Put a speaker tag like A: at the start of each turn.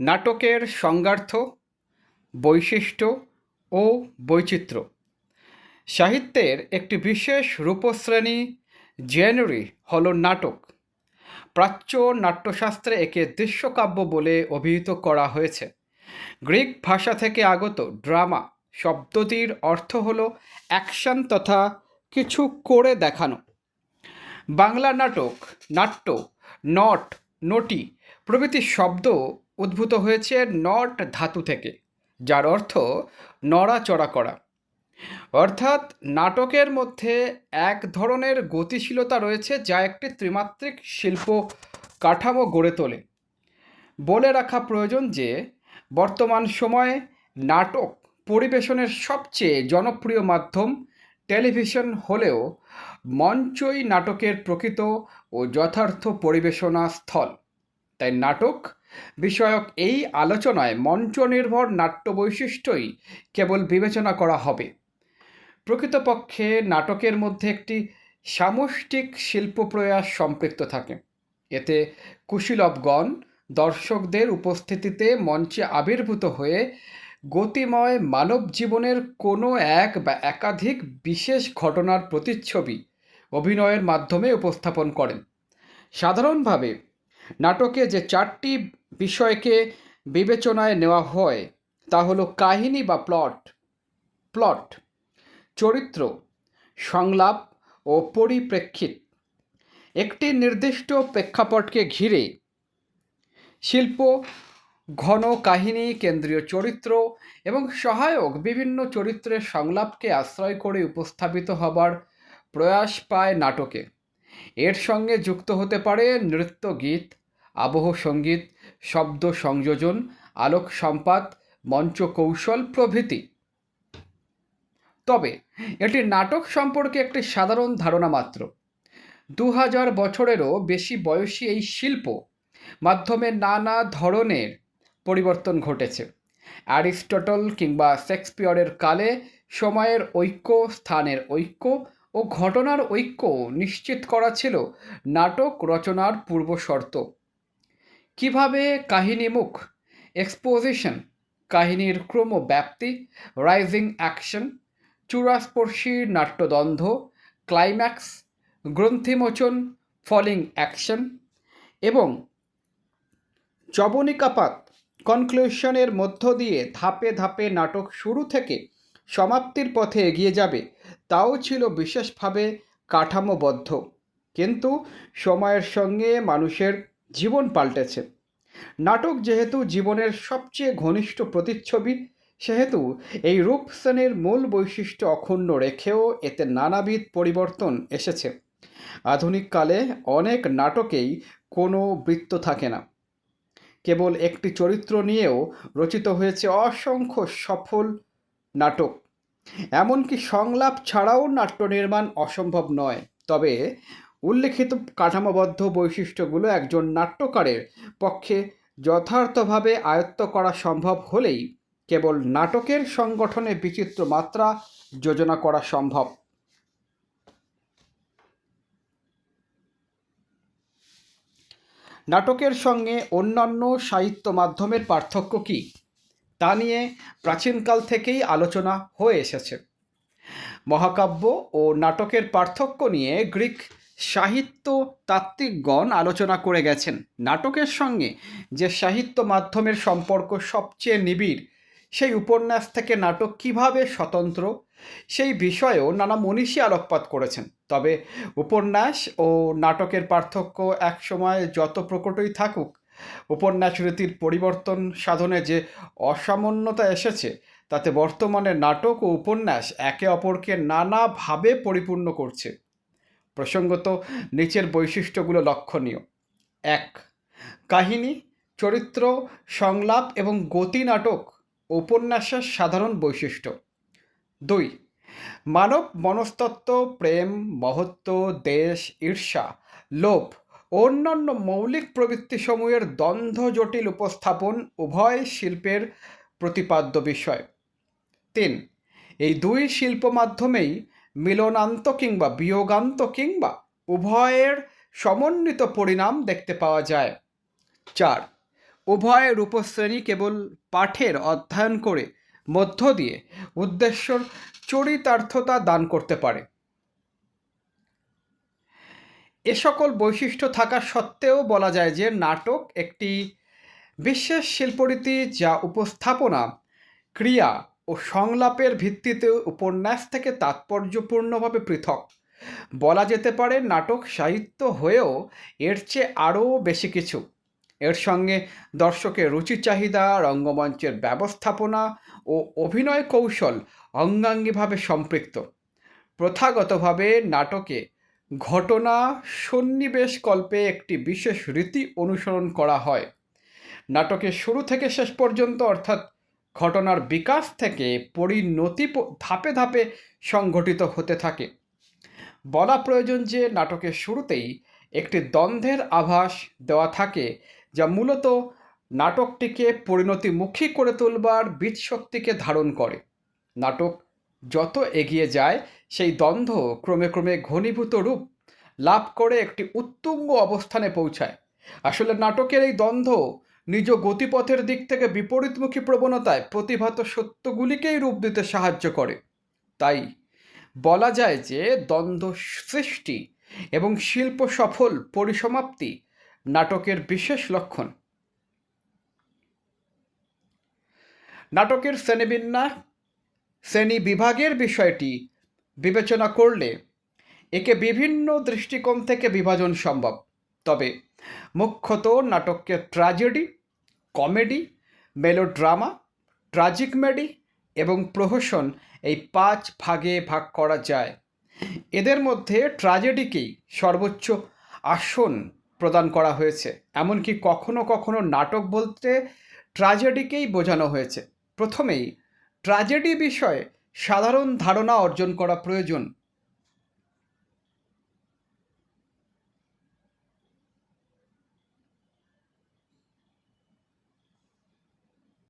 A: নাটকের সংজ্ঞার্থ বৈশিষ্ট্য ও বৈচিত্র্য। সাহিত্যের একটি বিশেষ রূপশ্রেণী জেনরি হল নাটক। প্রাচ্য নাট্যশাস্ত্রে একে দৃশ্যকাব্য বলে অভিহিত করা হয়েছে। গ্রিক ভাষা থেকে আগত ড্রামা শব্দটির অর্থ হল অ্যাকশন তথা কিছু করে দেখানো। বাংলা নাটক, নাট্য, নট, নটি প্রভৃতি শব্দ উদ্ভূত হয়েছে নট ধাতু থেকে, যার অর্থ নড়াচড়া করা। অর্থাৎ নাটকের মধ্যে এক ধরনের গতিশীলতা রয়েছে যা একটি ত্রিমাত্রিক শিল্প কাঠামো গড়ে তোলে। বলে রাখা প্রয়োজন যে, বর্তমান সময়ে নাটক পরিবেশনের সবচেয়ে জনপ্রিয় মাধ্যম টেলিভিশন হলেও মঞ্চই নাটকের প্রকৃত ও যথার্থ পরিবেশনা স্থল। তাই নাটক বিষয়ক এই আলোচনায় মঞ্চ নির্ভর নাট্য বৈশিষ্ট্যই কেবল বিবেচনা করা হবে। প্রকৃতপক্ষে নাটকের মধ্যে একটি সামষ্টিক শিল্প প্রয়াস সম্পৃক্ত থাকে। এতে কুশীলবগণ দর্শকদের উপস্থিতিতে মঞ্চে আবির্ভূত হয়ে গতিময় মানব জীবনের কোনো এক বা একাধিক বিশেষ ঘটনার প্রতিচ্ছবি অভিনয়ের মাধ্যমে উপস্থাপন করেন। সাধারণভাবে নাটকে যে চারটি বিষয়কে বিবেচনায় নেওয়া হয়, তা হলো কাহিনী বা প্লট। প্লট, চরিত্র, সংলাপ ও পরিপ্রেক্ষিত। একটি নির্দিষ্ট প্রেক্ষাপটকে ঘিরে শিল্প, ঘন কাহিনী, কেন্দ্রীয় চরিত্র এবং সহায়ক বিভিন্ন চরিত্রের সংলাপকে আশ্রয় করে উপস্থাপিত হবার প্রয়াস পায় নাটকে। এর সঙ্গে যুক্ত হতে পারে নৃত্য, গীত, আবহ সংগীত শব্দ সংযোজন, আলোক সম্পাত, মঞ্চ কৌশল প্রভৃতি। তবে, এটি নাটক সম্পর্কে একটি সাধারণ ধারণা মাত্র। দু হাজার বছরেরও বেশি বয়সী এই শিল্প মাধ্যমে নানা ধরনের পরিবর্তন ঘটেছে। অ্যারিস্টটল কিংবা শেক্সপিয়রের কালে সময়ের ঐক্য, স্থানের ঐক্য ও ঘটনার ঐক্য নিশ্চিত করা ছিল নাটক রচনার পূর্বশর্ত। কীভাবে কাহিনীমুখ এক্সপোজিশন কাহিনীর ক্রমব্যাপ্তি রাইজিং অ্যাকশন চূড়াস্পর্শী নাট্যদ্বন্দ্ব ক্লাইম্যাক্স গ্রন্থিমোচন ফলিং অ্যাকশন এবং জবনিকাপাত কনক্লুশনের মধ্য দিয়ে ধাপে ধাপে নাটক শুরু থেকে সমাপ্তির পথে এগিয়ে যাবে, তাও ছিল বিশেষভাবে কাঠামোবদ্ধ। কিন্তু সময়ের সঙ্গে মানুষের জীবন পাল্টেছে। নাটক যেহেতু জীবনের সবচেয়ে ঘনিষ্ঠ প্রতিচ্ছবি, সেহেতু এই রূপ শ্রেণির মূল বৈশিষ্ট্য অক্ষুণ্ণ রেখেও এতে নানাবিধ পরিবর্তন এসেছে। আধুনিককালে অনেক নাটকেই কোনো বৃত্ত থাকে না। কেবল একটি চরিত্র নিয়েও রচিত হয়েছে অসংখ্য সফল নাটক। এমনকি সংলাপ ছাড়াও নাট্য নির্মাণ অসম্ভব নয়। তবে উল্লেখিত কাঠামোবদ্ধ বৈশিষ্ট্যগুলো একজন নাট্যকারের পক্ষে যথার্থভাবে আয়ত্ত করা সম্ভব হলেই কেবল নাটকের সংগঠনে বিচিত্র মাত্রা যোজনা করা সম্ভব। নাটকের সঙ্গে অন্যান্য সাহিত্য মাধ্যমের পার্থক্য কী? তা নিয়ে প্রাচীনকাল থেকেই আলোচনা হয়ে এসেছে। মহাকাব্য ও নাটকের পার্থক্য নিয়ে গ্রিক সাহিত্য তাত্ত্বিকগণ আলোচনা করে গেছেন। নাটকের সঙ্গে যে সাহিত্য মাধ্যমের সম্পর্ক সবচেয়ে নিবিড়, সেই উপন্যাস থেকে নাটক কীভাবে স্বতন্ত্র, সেই বিষয়েও নানা মনীষী আলোকপাত করেছেন। তবে উপন্যাস ও নাটকের পার্থক্য একসময় যত প্রকটই থাকুক, উপন্যাস রীতির পরিবর্তন সাধনে যে অসামান্যতা এসেছে, তাতে বর্তমানে নাটক ও উপন্যাস একে অপরকে নানাভাবে পরিপূর্ণ করছে। প্রসঙ্গত, নিচের বৈশিষ্ট্যগুলো লক্ষণীয়। এক, কাহিনী, চরিত্র, সংলাপ এবং গতি নাটক, উপন্যাসের সাধারণ বৈশিষ্ট্য। দুই, মানব মনস্তত্ত্ব, প্রেম মহত্ব দেশ, ঈর্ষা, লোভ অন্যান্য মৌলিক প্রবৃত্তিসমূহের দ্বন্দ্ব, জটিল উপস্থাপন উভয় শিল্পের প্রতিপাদ্য বিষয়। তিন, এই দুই শিল্প মাধ্যমেই মিলনান্ত কিংবা বিয়োগান্ত কিংবা উভয়ের সমন্বিত পরিণাম দেখতে পাওয়া যায়। চার, উভয় রূপশ্রেণী কেবল পাঠের অধ্যয়ন করে মধ্য দিয়ে উদ্দেশ্যর চরিতার্থতা দান করতে পারে। এ সকল বৈশিষ্ট্য থাকা সত্ত্বেও বলা যায় যে নাটক একটি বিশেষ শিল্পরীতি যা উপস্থাপনা, ক্রিয়া ও সংলাপের ভিত্তিতে উপন্যাস থেকে তাৎপর্যপূর্ণভাবে পৃথক। বলা যেতে পারে নাটক সাহিত্য হয়েও এর চেয়ে আরও বেশি কিছু। এর সঙ্গে দর্শকের রুচি চাহিদা, রঙ্গমঞ্চের ব্যবস্থাপনা ও অভিনয় কৌশল অঙ্গাঙ্গিভাবে সম্পৃক্ত। প্রথাগতভাবে নাটকে ঘটনা সন্নিবেশ কল্পে একটি বিশেষ রীতি অনুসরণ করা হয়। নাটকের শুরু থেকে শেষ পর্যন্ত, অর্থাৎ ঘটনার বিকাশ থেকে পরিণতি ধাপে ধাপে সংঘটিত হতে থাকে। বলা প্রয়োজন যে নাটকের শুরুতেই একটি দ্বন্দ্বের আভাস দেওয়া থাকে, যা মূলত নাটকটিকে পরিণতিমুখী করে তুলবার বীজ শক্তিকে ধারণ করে। নাটক যত এগিয়ে যায়, সেই দ্বন্দ্ব ক্রমে ক্রমে ঘনীভূত রূপ লাভ করে একটি উত্তুঙ্গ অবস্থানে পৌঁছায়। আসলে নাটকের এই দ্বন্দ্ব নিজ গতিপথের দিক থেকে বিপরীতমুখী প্রবণতায় প্রতিভাত সত্যগুলিকেই রূপ দিতে সাহায্য করে। তাই বলা যায় যে দ্বন্দ্ব সৃষ্টি এবং শিল্প সফল পরিসমাপ্তি নাটকের বিশেষ লক্ষণ। নাটকের শ্রেণীবিন্যাস শ্রেণি বিভাগের বিষয়টি বিবেচনা করলে একে বিভিন্ন দৃষ্টিকোণ থেকে বিভাজন সম্ভব। তবে মুখ্যত নাটককে ট্র্যাজেডি, কমেডি, মেলোড্রামা ট্রাজিকমেডি এবং প্রহসন এই পাঁচ ভাগে ভাগ করা যায়। এদের মধ্যে ট্র্যাজেডিকেই সর্বোচ্চ আসন প্রদান করা হয়েছে। এমনকি কখনো কখনো নাটক বলতে ট্র্যাজেডিকেই বোঝানো হয়েছে। প্রথমেই ট্র্যাজেডি বিষয়ে সাধারণ ধারণা অর্জন করা প্রয়োজন।